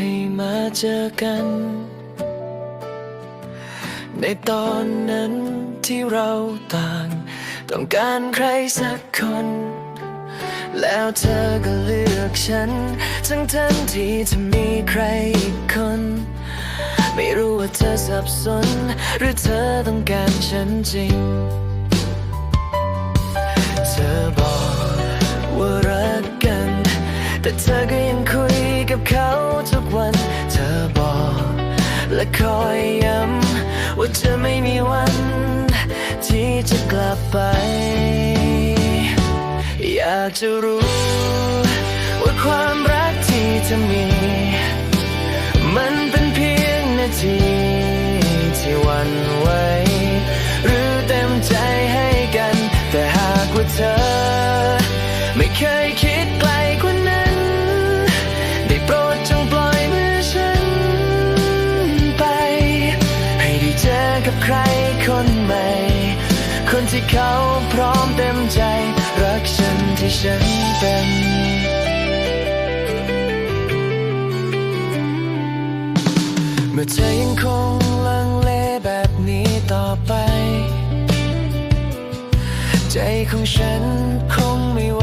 ให้มาเจอกัน ในตอนนั้นที่เราต่าง ต้องการใครสักคน แล้วเธอก็เลือกฉัน ทั้งทั้งที่จะมีใครอีกคน ไม่รู้ว่าเธอสับสน หรือเธอต้องการฉันจริง เธอบอกว่ารักกัน แต่เธอก็ยังคุยกับเขา อยย้ำว่าเธอไม่มีวัน ที่จะกลับไป อยากจะรู้ ว่าความรักที่เธอมี เขาพร้อมเต็มใจ รักฉันที่ฉันเป็นเมื่อเธอยังคงลังเลแบบนี้ต่อไป ใจของฉันคงไม่ไหว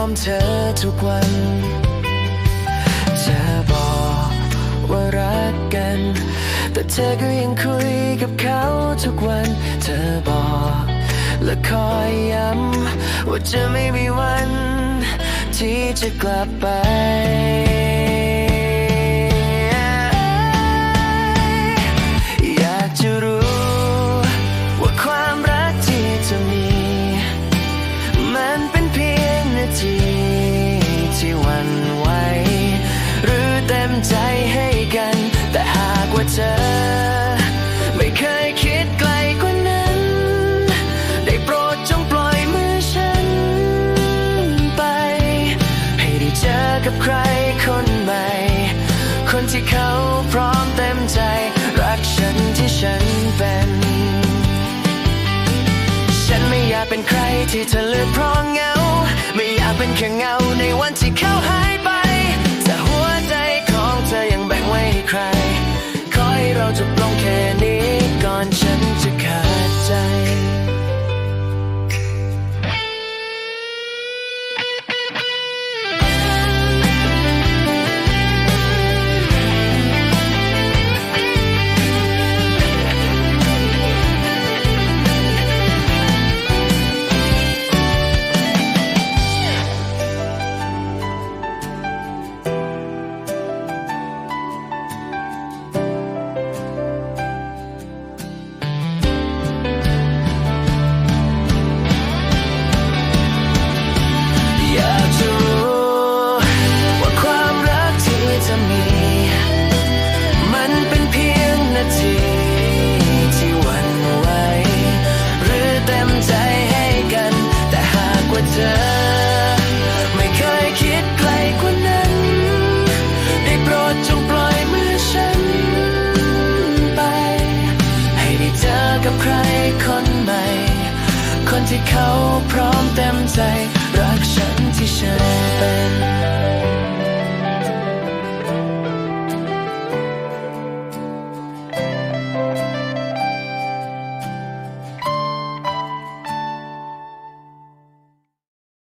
อมเธอทุกวันเธอบอกว่ารักกัน แต่เธอก็ยังคุยกับเขาทุกวัน เธอบอกและคอยย้ำว่าจะไม่มีวัน ที่จะกลับไป ที่เขาพร้อมเต็มใจ รักฉันที่ฉันเป็น ฉันไม่อยากเป็นใครที่เธอเลือกเพราะเงา ไม่อยากเป็นแค่เงาในวันที่ ค